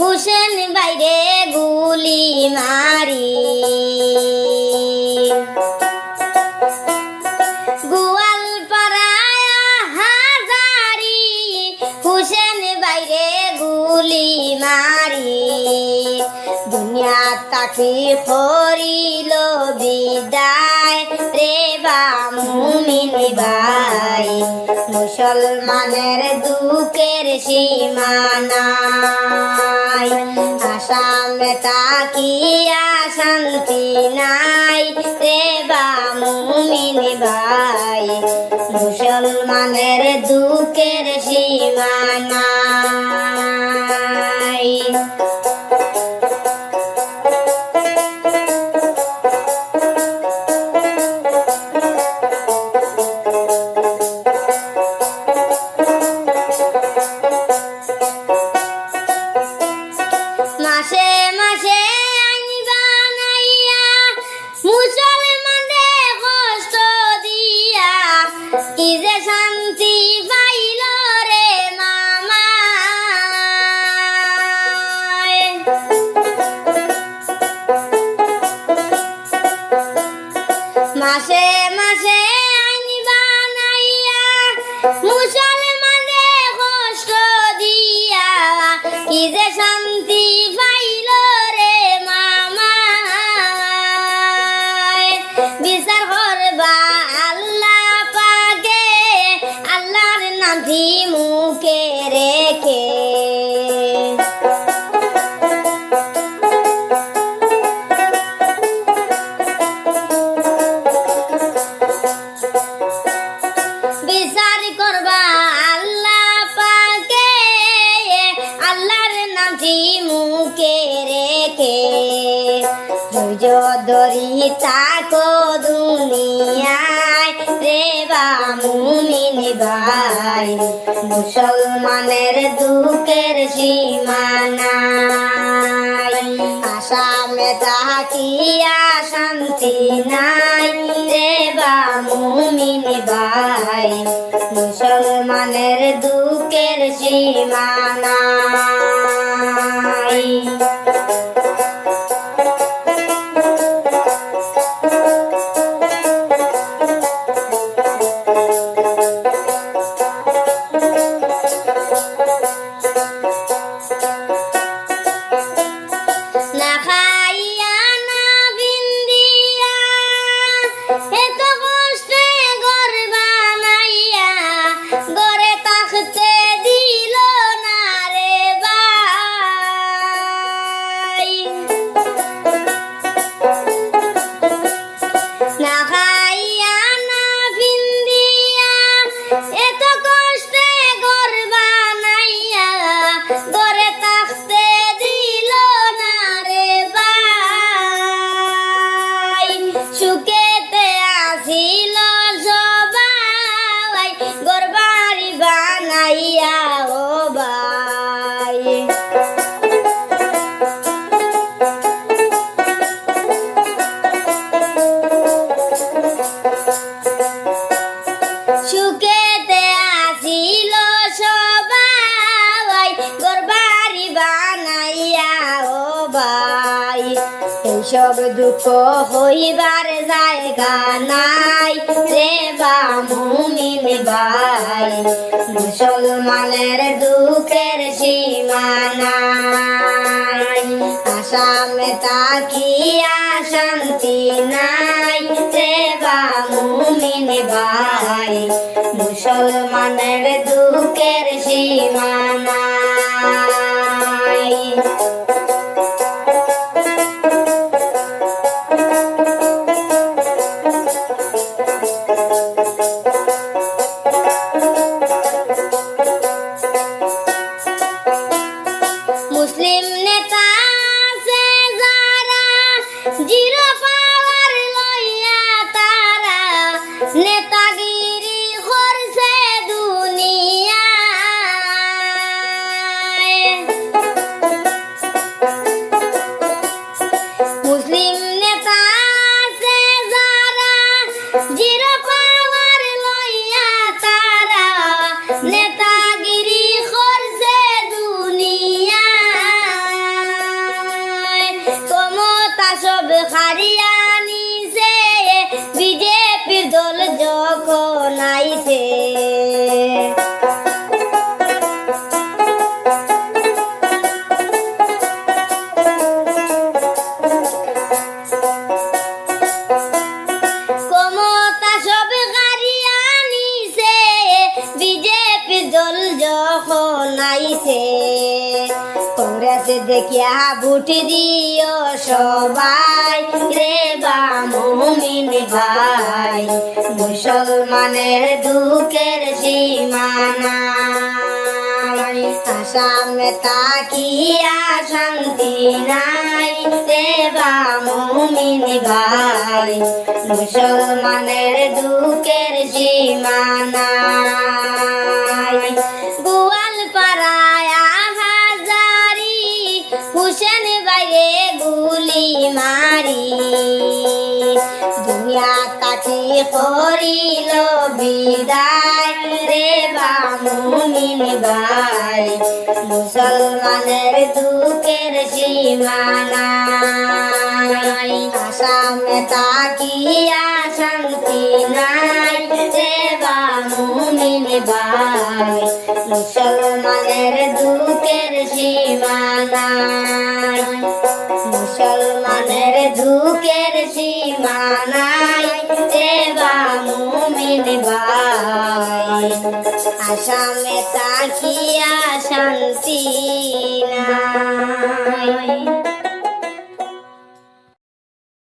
হুসেন বাইরে গুলি মারি। গোয়াল পাড়ায়া হাজারি হুসেন বাইরে গুলি মারি। দুনিয়া তাকে ফরিল বিদায় রে বা ভাই। মুসলমানের দুঃখের সীমানাই আসামে তাকিয়া শান্তি নাই রে বা ভাই। মুসলমানের দুঃখের সীমানাই মাসে মাসে আনিবা নাইয়া মুসলমানে কষ্ট দিয়া কি যে শান্তি পাইল মুখে রেখে ধরি তাকো দুনিয়ায়। রে বা মুমিন ভাই, মুসলমানের দুঃখের সীমানাই আসামে তাকিয়া শান্তি নাই। রে বা মুমিন ভাই, মুসলমানের দুঃখের সীমানাই এইসব দুঃখ হইবার জায়গা নাই রে বা ভাই। মুসলমানের দুঃখের সীমা নাই। আসামে তাকিয়া শান্তি নাই। Деревья দেখিয়া ভোট দিও সবাই রে বা মুমিন ভাই। মুসলমানের দুঃখের সীমানা। আসামে তাকিয়া শান্তি নাই দেবা মুমিন ভাই। মুসলমানের দুঃখের সীমানাই করিল বিদায় রে বা মুমিন ভাই মুসলমানের দুঃখের সীমানাই আসামে তাকিয়া শান্তি নাই রে বামুমিন ভাই মুসলমানের দুঃখের সীমানাই মুসলমানের দুঃখের সীমানাই দেবা মুমিন ভাই আসামে তাকিয়া শান্তি নাই।